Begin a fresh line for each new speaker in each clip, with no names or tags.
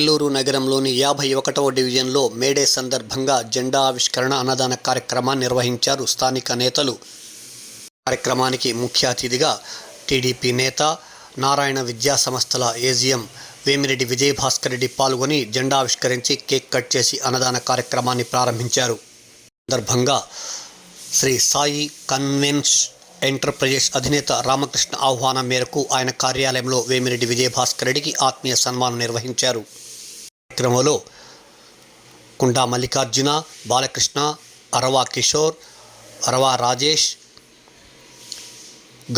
నెల్లూరు నగరంలోని యాభై ఒకటవ డివిజన్లో మేడే సందర్భంగా జెండా ఆవిష్కరణ అన్నదాన కార్యక్రమాన్ని నిర్వహించారు స్థానిక నేతలు. కార్యక్రమానికి ముఖ్య అతిథిగా టీడీపీ నేత నారాయణ విద్యా సంస్థల ఏజిఎం వేమిరెడ్డి విజయభాస్కర్ రెడ్డి పాల్గొని జెండా ఆవిష్కరించి కేక్ కట్ చేసి అన్నదాన కార్యక్రమాన్ని ప్రారంభించారు. సందర్భంగా శ్రీ సాయి కన్వెన్స్ ఎంటర్ప్రైజెస్ అధినేత రామకృష్ణ ఆహ్వానం మేరకు ఆయన కార్యాలయంలో వేమిరెడ్డి విజయభాస్కర్ రెడ్డికి ఆత్మీయ సన్మానం నిర్వహించారు. కార్యక్రమంలో కుండా మల్లికార్జున బాలకృష్ణ అరవా కిషోర్ అరవా రాజేష్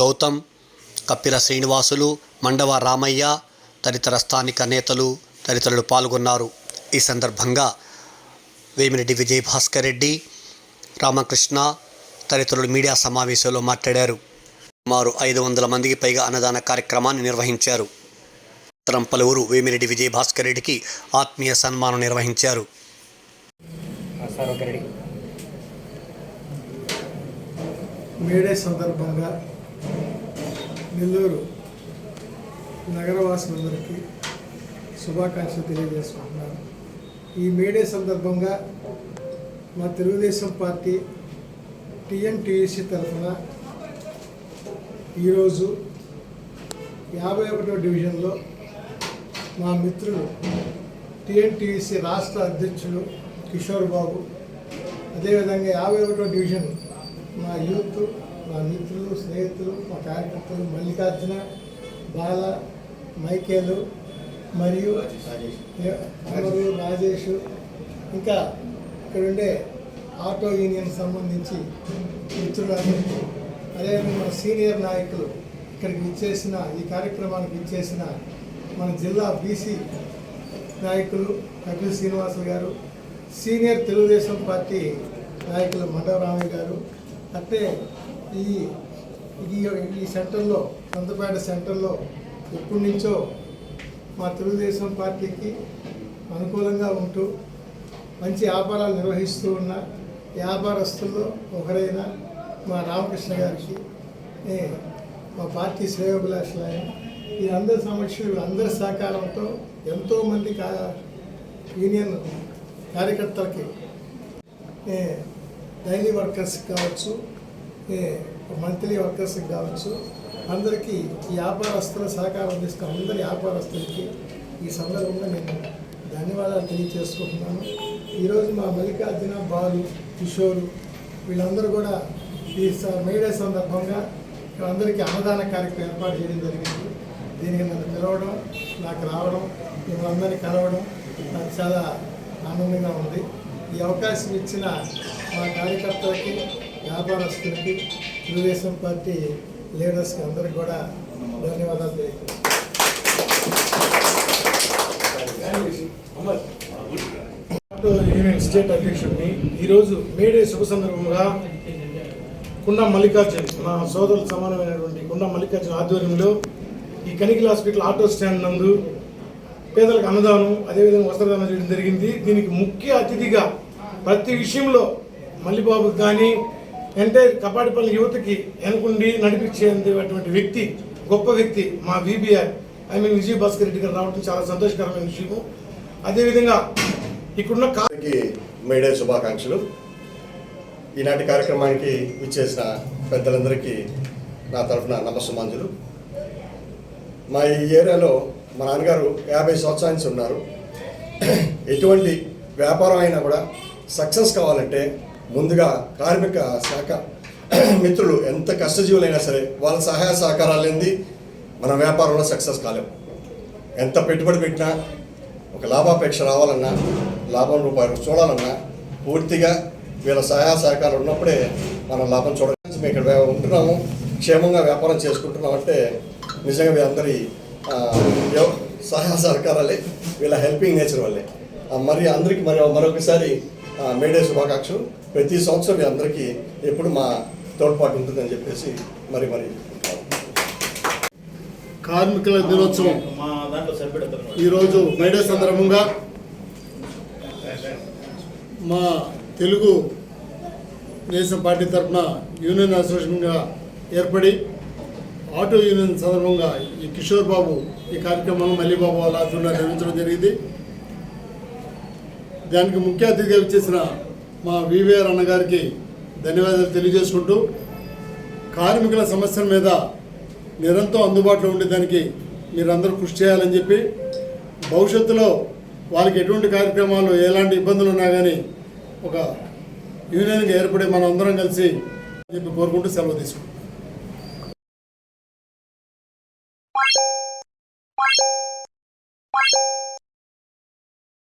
గౌతమ్ కప్పిల శ్రీనివాసులు మండవ రామయ్య తదితర స్థానిక నేతలు తదితరులు పాల్గొన్నారు. ఈ సందర్భంగా వేమిరెడ్డి విజయభాస్కర్ రెడ్డి రామకృష్ణ తదితరులు మీడియా సమావేశంలో మాట్లాడారు. సుమారు ఐదు వందల మందికి పైగా అన్నదాన కార్యక్రమాన్ని నిర్వహించారు. అనంతరం పలువురు వేమిరెడ్డి విజయభాస్కర్ రెడ్డికి ఆత్మీయ సన్మానం నిర్వహించారు.
మేడే సందర్భంగా నెల్లూరు నగరవాసులందరికీ శుభాకాంక్షలు తెలియజేసుకుంటున్నాను. ఈ మేడే సందర్భంగా మా తెలుగుదేశం పార్టీ టీఎన్టీయూసీ తరఫున ఈరోజు యాభై ఒకటో డివిజన్లో మా మిత్రులు టిఎన్టీసీ రాష్ట్ర అధ్యక్షులు కిషోర్ బాబు. అదేవిధంగా యాభై ఒకటో డివిజన్ మా యూత్ మా మిత్రులు స్నేహితులు మా కార్యకర్తలు మల్లికార్జున బాల మైకేలు మరియు రాజేష్. ఇంకా ఇక్కడ ఉండే ఆటో యూనియన్ సంబంధించి మిత్రులందరికీ అదేవిధంగా సీనియర్ నాయకులు ఇక్కడికి ఇచ్చేసిన ఈ కార్యక్రమానికి ఇచ్చేసిన మన జిల్లా బీసీ నాయకులు కపిల్ శ్రీనివాసులు గారు సీనియర్ తెలుగుదేశం పార్టీ నాయకులు మండవరామయ్య గారు అంటే ఈ ఈ ఈ సెంటర్లో సంతపేట సెంటర్లో ఎప్పటి నుంచో మా తెలుగుదేశం పార్టీకి అనుకూలంగా ఉంటూ మంచి వ్యాపారాలు నిర్వహిస్తూ ఉన్న వ్యాపారస్తుల్లో ఒకరైన మా రామకృష్ణ గారికి మా పార్టీ శ్రేయోభిలాషులైన వీరందరి సమక్షంలో అందరి సహకారంతో ఎంతోమంది కా యూనియన్ కార్యకర్తలకి డైలీ వర్కర్స్ కావచ్చు మంత్లీ వర్కర్స్ కావచ్చు అందరికీ ఈ వ్యాపారస్తుల సహకారం అందిస్తున్న అందరి వ్యాపారస్తులకి ఈ సందర్భంగా నేను ధన్యవాదాలు తెలియజేసుకుంటున్నాను. ఈరోజు మా మల్లికార్జున బాలు కిషోరు వీళ్ళందరూ కూడా ఈ మేడే సందర్భంగా అందరికీ అన్నదాన కార్యక్రమం ఏర్పాటు చేయడం జరిగింది. దీనికి నన్ను పిలవడం నాకు రావడం మిమ్మల్ని అందరినీ కలవడం నాకు చాలా ఆనందంగా ఉంది. ఈ అవకాశం ఇచ్చిన మా కార్యకర్తలకి వ్యాపారస్తులకి తెలుగుదేశం పార్టీ లీడర్స్కి అందరికి కూడా ధన్యవాదాలు తెలియజేస్తున్నాను. యూనియన్ స్టేట్ అధ్యక్షుడిని ఈరోజు మేడే శుభ సందర్భంగా కుండ మల్లికార్జున్ మా సోదరులు సమానమైనటువంటి కుండ మల్లికార్జున్ ఆధ్వర్యంలో ఈ కనికిల హాస్పిటల్ ఆటో స్టాండ్ నందు పేదలకు అన్నదానం అదేవిధంగా వస్త్రదానం చేయడం జరిగింది. దీనికి ముఖ్య అతిథిగా ప్రతి విషయంలో మల్లిబాబుకి కానీ అంటే కపాటిపల్లి యువతకి వెనుకుండి నడిపించేటువంటి వ్యక్తి గొప్ప వ్యక్తి మా VBR I mean Vijay Bhaskar Reddy garu రావడం చాలా సంతోషకరమైన విషయము. అదేవిధంగా ఇక్కడున్న కా
మేడే శుభాకాంక్షలు. ఈనాటి కార్యక్రమానికి ఇచ్చేసిన పెద్దలందరికీ నా తరఫున నమస్సుమాంజులు. మా ఈ ఏరియాలో మా నాన్నగారు యాభై సంవత్సరాల నుంచి ఉన్నారు. ఎటువంటి వ్యాపారం అయినా కూడా సక్సెస్ కావాలంటే ముందుగా కార్మిక శాఖ మిత్రులు ఎంత కష్టజీవులైనా సరే వాళ్ళ సహాయ సహకారాలు ఏంది మన వ్యాపారంలో సక్సెస్ కాలేము ఎంత పెట్టుబడి పెట్టినా ఒక లాభాపేక్ష రావాలన్నా లాభం రూపాయలు చూడాలన్నా పూర్తిగా వీళ్ళ సహాయ సహకారం ఉన్నప్పుడే మనం లాభం చూడాలి మేము ఇక్కడ ఉంటున్నాము క్షేమంగా వ్యాపారం చేసుకుంటున్నాం అంటే నిజంగా మీ అందరి సహాయ సహకారాలే వీళ్ళ హెల్పింగ్ నేచర్ వల్లే. మరి అందరికీ మరి మరొకసారి మేడే శుభాకాంక్షలు. ప్రతి సంవత్సరం మీ అందరికీ ఎప్పుడు మా తోడ్పాటు ఉంటుందని చెప్పేసి మరి మరి
కార్మికుల దినోత్సవం.
మా దాంట్లో
ఈరోజు మేడే సందర్భంగా మా తెలుగు దేశం పార్టీ తరఫున యూనియన్ అసోసియేషన్గా ఏర్పడి ఆటో యూనియన్ సందర్భంగా ఈ కిషోర్ బాబు ఈ కార్యక్రమంలో మల్లిబాబు వాళ్ళ ఆధ్వర్యంలో నిర్వహించడం జరిగింది. దానికి ముఖ్య అతిథిగా వచ్చేసిన మా వివిఆర్ అన్నగారికి ధన్యవాదాలు తెలియజేసుకుంటూ కార్మికుల సమస్యల మీద నిరంతరం అందుబాటులో ఉండేదానికి మీరందరూ కృషి చేయాలని చెప్పి భవిష్యత్తులో వాళ్ళకి ఎటువంటి కార్యక్రమాలు ఎలాంటి ఇబ్బందులు ఉన్నా కానీ ఒక యూనియన్గా ఏర్పడి మనం అందరం కలిసి చెప్పి కోరుకుంటూ సెలవు తీసుకుంటాం